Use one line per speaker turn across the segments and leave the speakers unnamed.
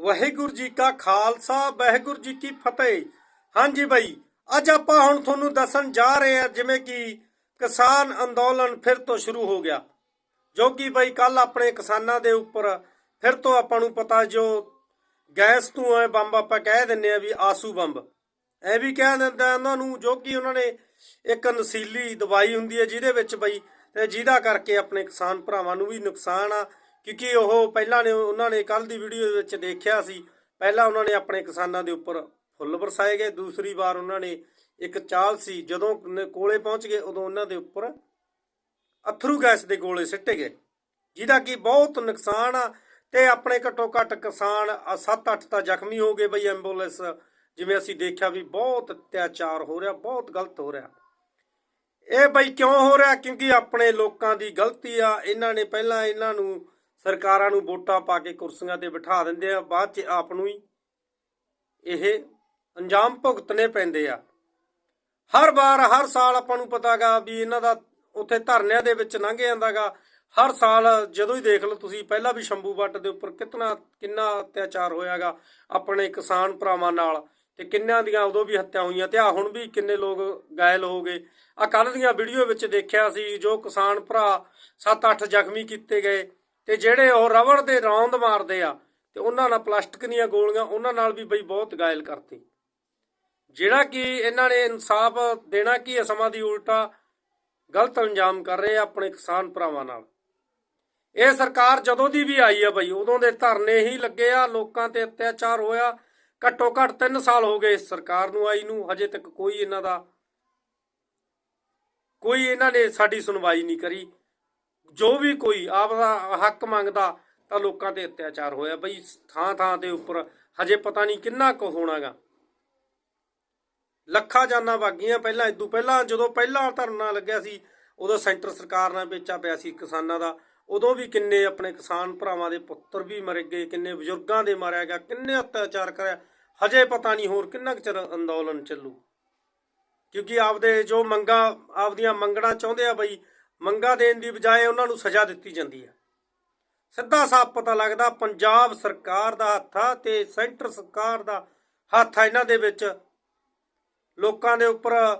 ਵਾਹਿਗੁਰੂ ਜੀ ਕਾ ਖਾਲਸਾ, ਵਾਹਿਗੁਰੂ ਜੀ ਕੀ ਫਤਿਹ। ਹਾਂਜੀ ਬਾਈ, ਅੱਜ ਆਪਾਂ ਹੁਣ ਤੁਹਾਨੂੰ ਦੱਸਣ ਜਾ ਰਹੇ ਹਾਂ ਜਿਵੇਂ ਕਿ ਕਿਸਾਨ ਅੰਦੋਲਨ ਫਿਰ ਤੋਂ ਸ਼ੁਰੂ ਹੋ ਗਿਆ। ਜੋ ਕਿ ਬਾਈ ਕੱਲ ਆਪਣੇ ਕਿਸਾਨਾਂ ਦੇ ਉੱਪਰ ਫਿਰ ਤੋਂ ਆਪਾਂ ਨੂੰ ਪਤਾ ਜੋ ਗੈਸ ਤੋਂ ਹੈ, ਬੰਬ ਆਪਾਂ ਕਹਿ ਦਿੰਨੇ ਆ ਵੀ ਆਸੂ ਬੰਬ। ਐ ਵੀ ਕਹਿ ਦਿੰਦਾ ਉਹਨਾਂ ਨੂੰ ਜੋ ਕਿ ਉਹਨਾਂ ਨੇ ਇੱਕ ਨਸ਼ੀਲੀ ਦਵਾਈ ਹੁੰਦੀ ਹੈ ਜਿਹਦੇ ਵਿੱਚ ਬਈ ਤੇ ਜਿਹਦਾ ਕਰਕੇ ਆਪਣੇ ਕਿਸਾਨ ਭਰਾਵਾਂ ਨੂੰ ਵੀ ਨੁਕਸਾਨ ਆ ਕਿਉਂਕਿ ਉਹ ਪਹਿਲਾਂ ਨੇ, ਉਹਨਾਂ ਨੇ ਕੱਲ ਦੀ ਵੀਡੀਓ ਵਿੱਚ ਦੇਖਿਆ ਸੀ। ਪਹਿਲਾਂ ਉਹਨਾਂ ਨੇ ਆਪਣੇ ਕਿਸਾਨਾਂ ਦੇ ਉੱਪਰ ਫੁੱਲ ਵਰਸਾਏ ਗਏ। ਦੂਸਰੀ ਵਾਰ ਉਹਨਾਂ ਨੇ ਇੱਕ ਚਾਲ ਸੀ, ਜਦੋਂ ਕੋਲੇ ਪਹੁੰਚ ਗਏ, ਉਦੋਂ ਉਹਨਾਂ ਦੇ ਉੱਪਰ ਅਥਰੂ ਗੈਸ ਦੇ ਗੋਲੇ ਸਿੱਟੇ ਗਏ, ਜਿਹਦਾ ਕਿ ਬਹੁਤ ਨੁਕਸਾਨ ਆ ਤੇ ਆਪਣੇ ਘੱਟੋ ਘੱਟ ਕਿਸਾਨ 7-8 ਤਾਂ ਜ਼ਖਮੀ ਹੋ ਗਏ ਬਈ ਐਂਬੂਲੈਂਸ। ਜਿਵੇਂ ਅਸੀਂ ਦੇਖਿਆ ਵੀ ਬਹੁਤ ਅਤਿਆਚਾਰ ਹੋ ਰਿਹਾ, ਬਹੁਤ ਗਲਤ ਹੋ ਰਿਹਾ। ਇਹ ਬਈ ਕਿਉਂ ਹੋ ਰਿਹਾ? ਕਿਉਂਕਿ ਆਪਣੇ ਲੋਕਾਂ ਦੀ ਗਲਤੀ ਆ। ਇਹਨਾਂ ਨੇ ਪਹਿਲਾਂ ਇਹਨਾਂ ਨੂੰ ਸਰਕਾਰਾਂ ਨੂੰ ਵੋਟਾਂ ਪਾ ਕੇ ਕੁਰਸੀਆਂ ਤੇ ਬਿਠਾ ਦਿੰਦੇ ਆ, ਬਾਅਦ ਚ ਆਪ ਨੂੰ ਹੀ ਇਹ ਅੰਜਾਮ ਭੁਗਤਣੇ ਪੈਂਦੇ ਆ। ਹਰ ਵਾਰ, ਹਰ ਸਾਲ ਆਪਾਂ ਨੂੰ ਪਤਾਗਾ ਵੀ ਇਹਨਾਂ ਦਾ ਉੱਥੇ ਧਰਨਿਆਂ ਦੇ ਵਿੱਚ ਲੰਘ ਜਾਂਦਾਗਾ ਹਰ ਸਾਲ ਜਦੋਂ ਹੀ ਦੇਖ ਲਓ ਤੁਸੀਂ, ਪਹਿਲਾਂ ਵੀ ਸ਼ੰਭੂ ਵੱਟ ਦੇ ਉੱਪਰ ਕਿਤਨਾ, ਕਿੰਨਾ ਅਤਿਆਚਾਰ ਹੋਇਆਗਾ ਆਪਣੇ ਕਿਸਾਨ ਭਰਾਵਾਂ ਨਾਲ ਤੇ ਕਿੰਨਿਆਂ ਦੀਆਂ ਉਦੋਂ ਵੀ ਹੱਤਿਆ ਹੋਈਆਂ ਤੇ ਆ ਹੁਣ ਵੀ ਕਿੰਨੇ ਲੋਕ ਗਾਇਲ ਹੋ ਗਏ। ਆ ਕੱਲ ਦੀਆਂ ਵੀਡੀਓ ਵਿੱਚ ਦੇਖਿਆ ਸੀ ਜੋ ਕਿਸਾਨ ਭਰਾ 7-8 ਜ਼ਖਮੀ ਕੀਤੇ ਗਏ। ਤੇ ਜਿਹੜੇ ਉਹ ਰਵੜ ਦੇ ਰੌਂਦ ਮਾਰਦੇ ਆ, ਤੇ ਉਹਨਾਂ ਨਾਲ ਪਲਾਸਟਿਕ ਦੀਆਂ ਗੋਲੀਆਂ ਉਹਨਾਂ ਨਾਲ ਵੀ ਬਈ ਬਹੁਤ ਗਾਇਲ ਕਰਤੀ। ਜਿਹੜਾ ਕਿ ਇਹਨਾਂ ਨੇ ਇਨਸਾਫ ਦੇਣਾ ਕੀ ਹੈ ਸਮਾਂ ਦੀ ਉਲਟਾ, ਗਲਤ ਅੰਜਾਮ ਕਰ ਰਹੇ ਆ ਆਪਣੇ ਕਿਸਾਨ ਭਰਾਵਾਂ ਨਾਲ। ਇਹ ਸਰਕਾਰ ਜਦੋਂ ਦੀ ਵੀ ਆਈ ਆ ਬਈ, ਉਦੋਂ ਦੇ ਧਰਨੇ ਹੀ ਲੱਗੇ ਆ, ਲੋਕਾਂ ਤੇ ਅਤਿਆਚਾਰ ਹੋਇਆ। ਘੱਟੋ ਘੱਟ 3 ਸਾਲ ਹੋ ਗਏ ਇਸ ਸਰਕਾਰ ਨੂੰ ਆਈ ਨੂੰ, ਹਜੇ ਤੱਕ ਕੋਈ ਇਹਨਾਂ ਦਾ, ਕੋਈ ਇਹਨਾਂ ਨੇ ਸਾਡੀ ਸੁਣਵਾਈ ਨਹੀਂ ਕਰੀ। ਜੋ ਵੀ ਕੋਈ ਆਪਦਾ ਹੱਕ ਮੰਗਦਾ ਤਾਂ ਲੋਕਾਂ ਤੇ ਅਤਿਆਚਾਰ ਹੋਇਆ। ਬਈ ਥਾਂ ਥਾਂ ਦੇ ਉੱਪਰ ਹਜੇ ਪਤਾ ਨਹੀਂ ਕਿੰਨਾ ਕੁ ਹੋਣਾਗਾ। ਲੱਖਾਂ ਜਾਨਾਂ ਵਾਗੀਆਂ ਪਹਿਲਾਂ ਇਦੋਂ ਪਹਿਲਾਂ ਜਦੋਂ ਪਹਿਲਾਂ ਧਰਨਾ ਲੱਗਿਆ ਸੀ, ਉਦੋਂ ਸੈਂਟਰ ਸਰਕਾਰ ਨੇ ਵੇਚਾ ਪਿਆ ਸੀ ਕਿਸਾਨਾਂ ਦਾ। ਉਦੋਂ ਵੀ ਕਿੰਨੇ ਆਪਣੇ ਕਿਸਾਨ ਭਰਾਵਾਂ ਦੇ ਪੁੱਤਰ ਵੀ ਮਰ ਗਏ, ਕਿੰਨੇ ਬਜ਼ੁਰਗਾਂ ਦੇ ਮਾਰਿਆ ਗਿਆ, ਕਿੰਨੇ ਅਤਿਆਚਾਰ ਕਰਿਆ। ਹਜੇ ਪਤਾ ਨਹੀਂ ਹੋਰ ਕਿੰਨਾ ਕੁ ਚਿਰ ਅੰਦੋਲਨ ਚੱਲੂ। ਕਿਉਂਕਿ ਆਪਦੇ ਜੋ ਮੰਗਾ, ਆਪਦੀਆਂ ਮੰਗਣਾ ਚਾਹੁੰਦੇ ਆ ਬਈ ਮੰਗਾ ਦੇਣ ਦੀ ਬਜਾਏ ਉਹਨਾਂ ਨੂੰ ਸਜ਼ਾ ਦਿੱਤੀ ਜਾਂਦੀ ਹੈ। ਸਿੱਧਾ ਸਾਫ਼ ਪਤਾ ਲੱਗਦਾ, ਪੰਜਾਬ ਸਰਕਾਰ ਦਾ ਹੱਥ ਆ ਤੇ ਸੈਂਟਰ ਸਰਕਾਰ ਦਾ ਹੱਥ ਆ ਇਹਨਾਂ ਦੇ ਵਿੱਚ। ਲੋਕਾਂ ਦੇ ਉੱਪਰ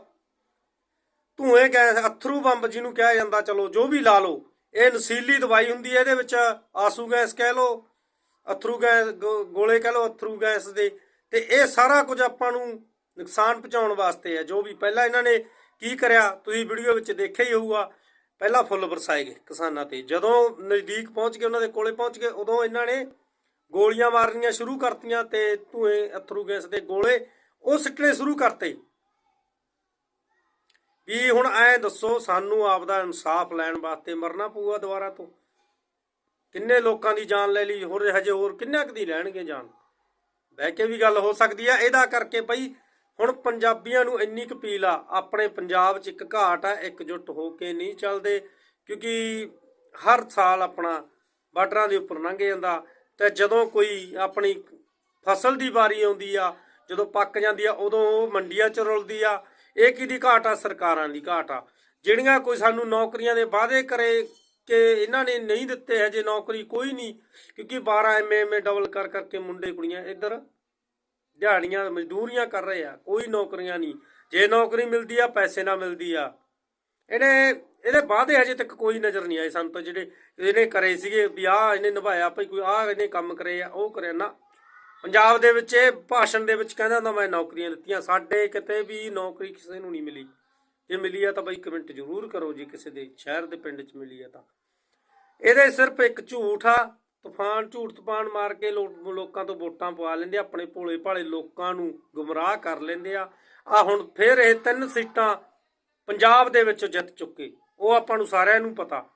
ਧੂਏ ਗੈਸ, ਅਥਰੂ ਬੰਬ ਜਿਹਨੂੰ ਕਿਹਾ ਜਾਂਦਾ, ਚਲੋ ਜੋ ਵੀ ਲਾ ਲਓ, ਇਹ ਨਸ਼ੀਲੀ ਦਵਾਈ ਹੁੰਦੀ ਹੈ, ਇਹਦੇ ਵਿੱਚ ਆਸੂ ਗੈਸ ਕਹਿ ਲਓ, ਅਥਰੂ ਗੈਸ, ਗੋ- ਗੋਲੇ ਕਹਿ ਲਓ, ਅਥਰੂ ਗੈਸ ਦੇ। ਤੇ ਇਹ ਸਾਰਾ ਕੁਝ ਆਪਾਂ ਨੂੰ ਨੁਕਸਾਨ ਪਹੁੰਚਾਉਣ ਵਾਸਤੇ ਹੈ। ਜੋ ਵੀ ਪਹਿਲਾਂ ਇਹਨਾਂ ਨੇ ਕੀ ਕਰਿਆ, ਤੁਸੀਂ ਵੀਡੀਓ ਵਿੱਚ ਦੇਖਿਆ ਹੀ ਹੋਊਗਾ। ਪਹਿਲਾਂ ਫੁੱਲ ਵਰਸਾਏ ਗਏ ਕਿਸਾਨਾਂ ਤੇ। ਜਦੋਂ ਨਜ਼ਦੀਕ ਪਹੁੰਚ ਗਏ, ਉਹਨਾਂ ਦੇ ਕੋਲੇ ਪਹੁੰਚ ਗਏ, ਉਦੋਂ ਇਹਨਾਂ ਨੇ ਗੋਲੀਆਂ ਮਾਰਨੀਆਂ ਸ਼ੁਰੂ ਕਰਤੀਆਂ ਤੇ ਧੂਏ, ਅਥਰੂ ਗੈਸ ਦੇ ਗੋਲੇ ਉਹ ਸਿੱਟਣੇ ਸ਼ੁਰੂ ਕਰਤੇ। ਵੀ ਹੁਣ ਐ ਦੱਸੋ, ਸਾਨੂੰ ਆਪਦਾ ਇਨਸਾਫ ਲੈਣ ਵਾਸਤੇ ਮਰਨਾ ਪਊਗਾ ਦੁਬਾਰਾ ਤੋਂ? ਕਿੰਨੇ ਲੋਕਾਂ ਦੀ ਜਾਨ ਲੈ ਲਈ? ਹੋਰ ਹਜੇ ਹੋਰ ਕਿੰਨਾ ਕੁ ਦੀ ਲੈਣਗੇ ਜਾਨ? ਬਹਿ ਕੇ ਵੀ ਗੱਲ ਹੋ ਸਕਦੀ ਆ। ਇਹਦਾ ਕਰਕੇ ਬਈ ਹੁਣ ਪੰਜਾਬੀਆਂ ਨੂੰ ਇੰਨੀ ਕੁ ਅਪੀਲ ਆ, ਆਪਣੇ ਪੰਜਾਬ 'ਚ ਇੱਕ ਘਾਟ ਆ, ਇਕਜੁੱਟ ਹੋ ਕੇ ਨਹੀਂ ਚੱਲਦੇ, ਕਿਉਂਕਿ ਹਰ ਸਾਲ ਆਪਣਾ ਬਾਰਡਰਾਂ ਦੇ ਉੱਪਰ ਲੰਘ ਜਾਂਦਾ ਤੇ ਜਦੋਂ ਕੋਈ ਆਪਣੀ ਫਸਲ ਦੀ ਵਾਰੀ ਆਉਂਦੀ ਆ, ਜਦੋਂ ਪੱਕ ਜਾਂਦੀ ਆ, ਉਦੋਂ ਉਹ ਮੰਡੀਆਂ 'ਚ ਰੁਲਦੀ ਆ। ਇਹ ਕਿਹਦੀ ਘਾਟ ਆ? ਸਰਕਾਰਾਂ ਦੀ ਘਾਟ ਆ। ਜਿਹੜੀਆਂ ਕੋਈ ਸਾਨੂੰ ਨੌਕਰੀਆਂ ਦੇ ਵਾਅਦੇ ਕਰੇ ਕਿ ਇਹਨਾਂ ਨੇ ਨਹੀਂ ਦਿੱਤੇ ਹਜੇ ਨੌਕਰੀ ਕੋਈ ਨਹੀਂ, ਕਿਉਂਕਿ 12 ਐਮਏ ਐਮਏ ਡਬਲ ਕਰ ਕਰਕੇ ਮੁੰਡੇ ਕੁੜੀਆਂ ਇੱਧਰ ਦਿਹਾੜੀਆਂ ਮਜ਼ਦੂਰੀਆਂ ਕਰ ਰਹੇ ਆ, ਕੋਈ ਨੌਕਰੀਆਂ ਨਹੀਂ। ਜੇ ਨੌਕਰੀ ਮਿਲਦੀ ਆ, ਪੈਸੇ ਨਾਲ ਮਿਲਦੀ ਆ। ਇਹਨੇ, ਇਹਦੇ ਵਾਅਦੇ ਹਜੇ ਤੱਕ ਕੋਈ ਨਜ਼ਰ ਨਹੀਂ ਆਏ ਸਾਨੂੰ ਤਾਂ ਜਿਹੜੇ ਇਹਨੇ ਕਰੇ ਸੀਗੇ ਵੀ ਆਹ ਇਹਨੇ ਨਿਭਾਇਆ, ਭਾਈ ਕੋਈ ਆਹ ਇਹਨੇ ਕੰਮ ਕਰੇ ਆ, ਉਹ ਕਰਿਆ। ਨਾ, ਪੰਜਾਬ ਦੇ ਵਿੱਚ ਇਹ ਭਾਸ਼ਣ ਦੇ ਵਿੱਚ ਕਹਿੰਦਾ ਹੁੰਦਾ, ਮੈਂ ਨੌਕਰੀਆਂ ਦਿੱਤੀਆਂ, ਸਾਡੇ ਕਿਤੇ ਵੀ ਨੌਕਰੀ ਕਿਸੇ ਨੂੰ ਨਹੀਂ ਮਿਲੀ। ਜੇ ਮਿਲੀ ਆ ਤਾਂ ਬਈ ਕਮੈਂਟ ਜ਼ਰੂਰ ਕਰੋ, ਜੇ ਕਿਸੇ ਦੇ ਸ਼ਹਿਰ ਦੇ ਪਿੰਡ 'ਚ ਮਿਲੀ ਆ ਤਾਂ। ਇਹਦੇ ਸਿਰਫ ਇੱਕ ਝੂਠ ਆ ਤੂਫਾਨ ਝੂਠ ਤੂਫਾਨ ਮਾਰ ਕੇ ਲੋ- ਲੋਕਾਂ ਤੋਂ ਵੋਟਾਂ ਪਵਾ ਲੈਂਦੇ ਆ, ਆਪਣੇ ਭੋਲੇ ਭਾਲੇ ਲੋਕਾਂ ਨੂੰ ਗੁੰਮਰਾਹ ਕਰ ਲੈਂਦੇ ਆ। ਆ ਹੁਣ ਫੇਰ ਇਹ ਤਿੰਨ ਸੀਟਾਂ ਪੰਜਾਬ ਦੇ ਵਿੱਚ ਜਿੱਤ ਚੁੱਕੇ। ਉਹ ਆਪਾਂ ਨੂੰ ਸਾਰਿਆਂ ਨੂੰ ਪਤਾ।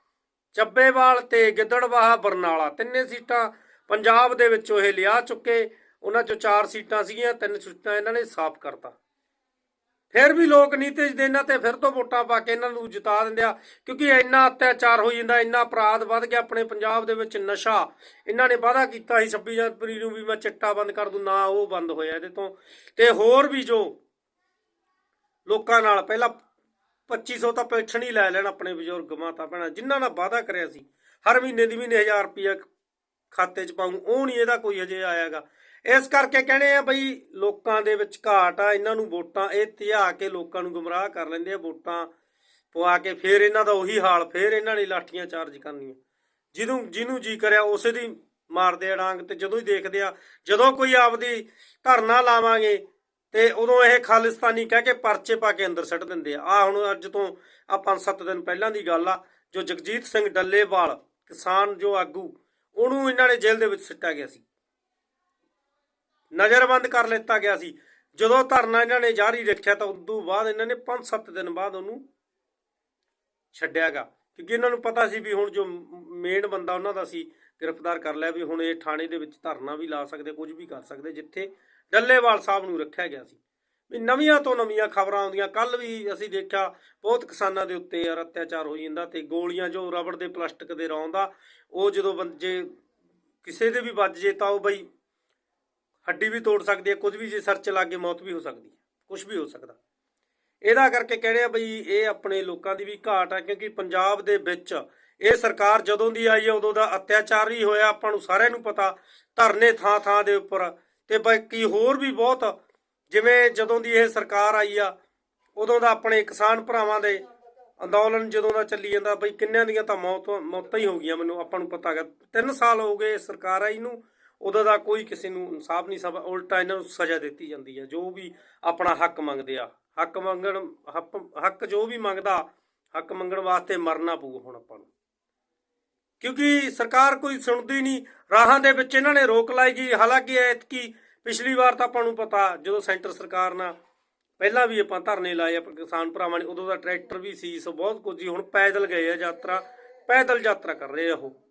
ਚੱਬੇਵਾਲ ਤੇ ਗਿੱਦੜਵਾਹਾ ਬਰਨਾਲਾ ਤਿੰਨੇ ਸੀਟਾਂ ਪੰਜਾਬ ਦੇ ਵਿੱਚੋਂ ਇਹ ਲਿਆ ਚੁੱਕੇ। ਉਹਨਾਂ ਚੋਂ ਚਾਰ ਸੀਟਾਂ ਸੀਗੀਆਂ ਤਿੰਨ ਸੀਟਾਂ ਇਹਨਾਂ ਨੇ ਸਾਫ਼ ਕਰਤਾ। ਫਿਰ ਵੀ ਲੋਕ ਨੀਤਿਜ ਦੇ ਇਹਨਾਂ ਤੇ ਫਿਰ ਤੋਂ ਵੋਟਾਂ ਪਾ ਕੇ ਇਹਨਾਂ ਨੂੰ ਜਿਤਾ ਦਿੰਦੇ ਆ, ਕਿਉਂਕਿ ਇੰਨਾ ਅਤਿਆਚਾਰ ਹੋ ਜਾਂਦਾ, ਇੰਨਾ ਅਪਰਾਧ ਵੱਧ ਗਿਆ ਆਪਣੇ ਪੰਜਾਬ ਦੇ ਵਿੱਚ ਨਸ਼ਾ, ਇਹਨਾਂ ਨੇ ਵਾਅਦਾ ਕੀਤਾ ਸੀ 26 ਜਨਵਰੀ ਨੂੰ ਵੀ ਮੈਂ ਚਿੱਟਾ ਬੰਦ ਕਰ ਦੂੰ, ਨਾ ਉਹ ਬੰਦ ਹੋਇਆ ਇਹਦੇ ਤੋਂ। ਤੇ ਹੋਰ ਵੀ ਜੋ ਲੋਕਾਂ ਨਾਲ, ਪਹਿਲਾਂ 2500 ਤਾਂ ਪੈਨਸ਼ਨ ਹੀ ਲੈ ਲੈਣ ਆਪਣੇ ਬਜ਼ੁਰਗ ਮਾਤਾ ਭੈਣਾਂ, ਜਿਨ੍ਹਾਂ ਨਾਲ ਵਾਅਦਾ ਕਰਿਆ ਸੀ, ਹਰ ਮਹੀਨੇ ਦੀ ਮਹੀਨੇ 1000 ਰੁਪਇਆ ਖਾਤੇ 'ਚ ਪਾਉਂ ਉਹ ਨਹੀਂ ਇਹਦਾ ਕੋਈ ਹਜੇ ਆਇਆਗਾ। ਇਸ ਕਰਕੇ ਕਹਿੰਦੇ ਆ ਬਈ ਲੋਕਾਂ ਦੇ ਵਿੱਚ ਘਾਟ ਆ, ਇਹਨਾਂ ਨੂੰ ਵੋਟਾਂ ਇਹ ਧਿਆ ਕੇ ਲੋਕਾਂ ਨੂੰ ਗੁੰਮਰਾਹ ਕਰ ਲੈਂਦੇ ਆ, ਵੋਟਾਂ ਪਵਾ ਕੇ ਫੇਰ ਇਹਨਾਂ ਦਾ ਉਹੀ ਹਾਲ, ਫੇਰ ਇਹਨਾਂ ਨੇ ਲਾਠੀਆਂ ਚਾਰਜ ਕਰਨੀਆਂ। ਜਿਹਨੂੰ ਜਿਹਨੂੰ ਜੀ ਕਰਿਆ, ਉਸੇ ਦੀ ਮਾਰਦੇ ਆ ਡਾਂਗ ਤੇ ਜਦੋਂ ਹੀ ਦੇਖਦੇ ਆ, ਜਦੋਂ ਕੋਈ ਆਪਦੀ ਧਰਨਾ ਲਾਵਾਂਗੇ ਤੇ ਉਦੋਂ ਇਹ ਖਾਲਿਸਤਾਨੀ ਕਹਿ ਕੇ ਪਰਚੇ ਪਾ ਕੇ ਅੰਦਰ ਸੱਟ ਦਿੰਦੇ ਆ। ਆ ਹੁਣ ਅੱਜ ਤੋਂ ਆ 5-7 ਦਿਨ ਪਹਿਲਾਂ ਦੀ ਗੱਲ ਆ, ਜੋ ਜਗਜੀਤ ਸਿੰਘ ਡੱਲੇਵਾਲ ਕਿਸਾਨ ਜੋ ਆਗੂ, ਉਹਨੂੰ ਇਹਨਾਂ ਨੇ ਜੇਲ੍ਹ ਦੇ ਵਿੱਚ ਸਿੱਟਿਆ ਗਿਆ ਸੀ। ਨਜ਼ਰਬੰਦ ਕਰ ਲਿੱਤਾ ਗਿਆ ਸੀ। ਜਦੋਂ ਧਰਨਾ ਇਹਨਾਂ ਨੇ ਜਾਰੀ ਰੱਖਿਆ ਤਾਂ ਉਦੋਂ ਬਾਅਦ ਇਹਨਾਂ ਨੇ 5-7 ਦਿਨ ਬਾਅਦ ਉਹਨੂੰ ਛੱਡਿਆਗਾ ਕਿਉਂਕਿ ਇਹਨਾਂ ਨੂੰ ਪਤਾ ਸੀ ਵੀ ਹੁਣ ਜੋ ਮੇਨ ਬੰਦਾ ਉਹਨਾਂ ਦਾ ਸੀ, ਗ੍ਰਿਫਤਾਰ ਕਰ ਲਿਆ ਵੀ ਹੁਣ ਇਹ ਥਾਣੇ ਦੇ ਵਿੱਚ ਧਰਨਾ ਵੀ ਲਾ ਸਕਦੇ, ਕੁਝ ਵੀ ਕਰ ਸਕਦੇ, ਜਿੱਥੇ ਡੱਲੇਵਾਲ ਸਾਹਿਬ ਨੂੰ ਰੱਖਿਆ ਗਿਆ ਸੀ। ਵੀ ਨਵੀਆਂ ਤੋਂ ਨਵੀਆਂ ਖਬਰਾਂ ਆਉਂਦੀਆਂ। ਕੱਲ ਵੀ ਅਸੀਂ ਦੇਖਿਆ ਬਹੁਤ ਕਿਸਾਨਾਂ ਦੇ ਉੱਤੇ ਯਾਰ ਅਤਿਆਚਾਰ ਹੋਈ ਜਾਂਦਾ ਤੇ ਗੋਲੀਆਂ ਜੋ ਰਬੜ ਦੇ ਪਲਾਸਟਿਕ ਦੇ ਰੌਂਦਾ ਉਹ ਜਦੋਂ ਬੰ- ਕਿਸੇ ਦੇ ਵੀ ਵੱਜ ਜੇ ਤਾਂ ਉਹ ਬਈ ਹੱਡੀ ਵੀ ਤੋੜ ਸਕਦੀ ਹੈ, ਕੁਝ ਵੀ ਜੇ ਸਿਰ ਚ ਲੱਗ ਕੇ ਮੌਤ ਵੀ ਹੋ ਸਕਦੀ ਹੈ, ਕੁਝ ਵੀ ਹੋ ਸਕਦਾ। ਇਹਦਾ ਕਰਕੇ ਕਹਿੰਦੇ ਆ ਬਈ ਇਹ ਆਪਣੇ ਲੋਕਾਂ ਦੀ ਵੀ ਘਾਟ ਆ, ਕਿਉਂਕਿ ਪੰਜਾਬ ਦੇ ਵਿੱਚ ਇਹ ਸਰਕਾਰ ਜਦੋਂ ਦੀ ਆਈ ਹੈ, ਉਦੋਂ ਦਾ ਅਤਿਆਚਾਰ ਹੀ ਹੋਇਆ, ਆਪਾਂ ਨੂੰ ਸਾਰਿਆਂ ਨੂੰ ਪਤਾ, ਧਰਨੇ ਥਾਂ ਥਾਂ ਦੇ ਉੱਪਰ। ਤੇ ਬਾਕੀ ਹੋਰ ਵੀ ਬਹੁਤ, ਜਿਵੇਂ ਜਦੋਂ ਦੀ ਇਹ ਸਰਕਾਰ ਆਈ ਆ, ਉਦੋਂ ਦਾ ਆਪਣੇ ਕਿਸਾਨ ਭਰਾਵਾਂ ਦੇ ਅੰਦੋਲਨ ਜਦੋਂ ਦਾ ਚੱਲੀ ਜਾਂਦਾ, ਬਈ ਕਿੰਨਿਆਂ ਦੀਆਂ ਤਾਂ ਮੌਤ, ਮੌਤਾਂ ਹੀ ਹੋ ਗਈਆਂ ਮੈਨੂੰ, ਆਪਾਂ ਨੂੰ ਪਤਾ ਹੈਗਾ। 3 ਸਾਲ ਹੋ ਗਏ ਸਰਕਾਰ ਆਈ ਨੂੰ ਉਦੋਂ ਦਾ ਕੋਈ ਕਿਸੇ ਨੂੰ ਇਨਸਾਫ ਨਹੀਂ, ਸਭ ਉਲਟਾ ਇਹਨਾਂ ਨੂੰ ਸਜ਼ਾ ਦਿੱਤੀ ਜਾਂਦੀ ਹੈ ਜੋ ਵੀ ਆਪਣਾ ਹੱਕ ਮੰਗਦੇ ਆ। ਹੱਕ ਮੰਗਣ ਹੱਕ ਹੱਕ ਜੋ ਵੀ ਮੰਗਦਾ, ਹੱਕ ਮੰਗਣ ਵਾਸਤੇ ਮਰਨਾ ਪਊ ਹੁਣ ਆਪਾਂ ਨੂੰ। ਕਿਉਂਕਿ ਸਰਕਾਰ ਕੋਈ ਸੁਣਦੀ ਨਹੀਂ, ਰਾਹਾਂ ਦੇ ਵਿੱਚ ਇਹਨਾਂ ਨੇ ਰੋਕ ਲਾਈ ਗਈ, ਹਾਲਾਂਕਿ ਐਤਕੀ ਪਿਛਲੀ ਵਾਰ ਤਾਂ ਆਪਾਂ ਨੂੰ ਪਤਾ, ਜਦੋਂ ਸੈਂਟਰ ਸਰਕਾਰ ਨਾਲ ਪਹਿਲਾਂ ਵੀ ਆਪਾਂ ਧਰਨੇ ਲਾਏ ਆਪਾਂ ਕਿਸਾਨ ਭਰਾਵਾਂ ਨੇ, ਉਦੋਂ ਦਾ ਟਰੈਕਟਰ ਵੀ ਸੀ, ਸੋ ਬਹੁਤ ਕੁਝ ਸੀ, ਹੁਣ ਪੈਦਲ ਗਏ ਆ ਯਾਤਰਾ, ਪੈਦਲ ਯਾਤਰਾ ਕਰ ਰਹੇ ਆ ਉਹ।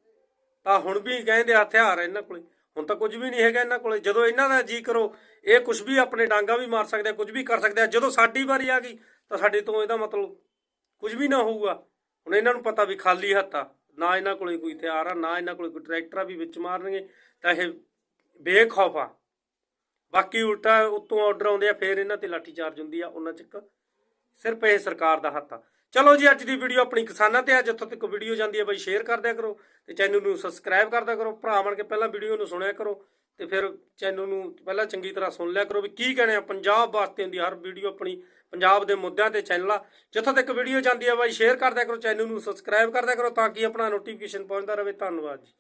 ਤਾਂ ਹੁਣ ਵੀ ਕਹਿੰਦੇ ਆ ਹਥਿਆਰ ਆ ਇਹਨਾਂ ਕੋਲੇ। ਹੁਣ ਤਾਂ ਕੁਝ ਵੀ ਨਹੀਂ ਹੈਗਾ ਇਹਨਾਂ ਕੋਲੇ। ਜਦੋਂ ਇਹਨਾਂ ਦਾ ਜੀ ਕਰੋ, ਇਹ ਕੁਝ ਵੀ ਆਪਣੇ ਡਾਂਗਾ ਵੀ ਮਾਰ ਸਕਦੇ ਆ, ਕੁਝ ਵੀ ਕਰ ਸਕਦੇ ਆ। ਜਦੋਂ ਸਾਡੀ ਵਾਰੀ ਆ ਗਈ, ਤਾਂ ਸਾਡੇ ਤੋਂ ਇਹਦਾ ਮਤਲਬ ਕੁਝ ਵੀ ਨਾ ਹੋਊਗਾ। ਹੁਣ ਇਹਨਾਂ ਨੂੰ ਪਤਾ ਵੀ ਖਾਲੀ ਹੱਥ ਆ। ਨਾ ਇਹਨਾਂ ਕੋਲੇ ਕੋਈ ਹਥਿਆਰ ਆ, ਨਾ ਇਹਨਾਂ ਕੋਲੇ ਕੋਈ ਟਰੈਕਟਰ ਆ ਵੀ ਵਿੱਚ ਮਾਰਨਗੇ, ਤਾਂ ਇਹ ਬੇਖੌਫ ਆ। ਬਾਕੀ ਉਲਟਾ ਉਤੋਂ ਆਰਡਰ ਆਉਂਦੇ ਆ, ਫੇਰ ਇਹਨਾਂ ਤੇ ਲਾਠੀ ਚਾਰਜ ਹੁੰਦੀ ਆ। ਉਹਨਾਂ ਚੱਕ ਸਿਰਫ ਇਹ ਸਰਕਾਰ ਦਾ ਹੱਥ ਆ। ਚਲੋ ਜੀ, ਅੱਜ ਦੀ ਵੀਡੀਓ ਆਪਣੀ ਕਿਸਾਨਾਂ ਤੇ ਆ। ਜਿੱਥੋਂ ਤੱਕ ਵੀਡੀਓ ਜਾਂਦੀ ਹੈ ਬਾਈ ਸ਼ੇਅਰ ਕਰ ਦਿਆ ਕਰੋ ਤੇ ਚੈਨਲ ਨੂੰ ਸਬਸਕ੍ਰਾਈਬ ਕਰਦਾ ਕਰੋ। ਭਰਾ ਬਣ ਕੇ ਪਹਿਲਾਂ ਵੀਡੀਓ ਨੂੰ ਸੁਣਿਆ ਕਰੋ ਤੇ ਫਿਰ ਚੈਨਲ ਨੂੰ ਪਹਿਲਾਂ ਚੰਗੀ ਤਰ੍ਹਾਂ ਸੁਣ ਲਿਆ ਕਰੋ ਵੀ ਕੀ ਕਹਿਣੇ ਆ ਪੰਜਾਬ ਵਾਸਤੇ ਹੁੰਦੀ ਹਰ ਵੀਡੀਓ ਆਪਣੀ ਪੰਜਾਬ ਦੇ ਮੁੱਦਿਆਂ ਤੇ ਚੈਨਲ ਆ। ਜਿੱਥੋਂ ਤੱਕ ਵੀਡੀਓ ਜਾਂਦੀ ਹੈ ਬਾਈ ਸ਼ੇਅਰ ਕਰਦਿਆ ਕਰੋ ਚੈਨਲ ਨੂੰ ਸਬਸਕ੍ਰਾਈਬ ਕਰਦਿਆ ਕਰੋ ਤਾਂ ਕਿ ਆਪਣਾ ਨੋਟੀਫਿਕੇਸ਼ਨ ਪਹੁੰਚਦਾ ਰਹੇ। ਧੰਨਵਾਦ ਜੀ।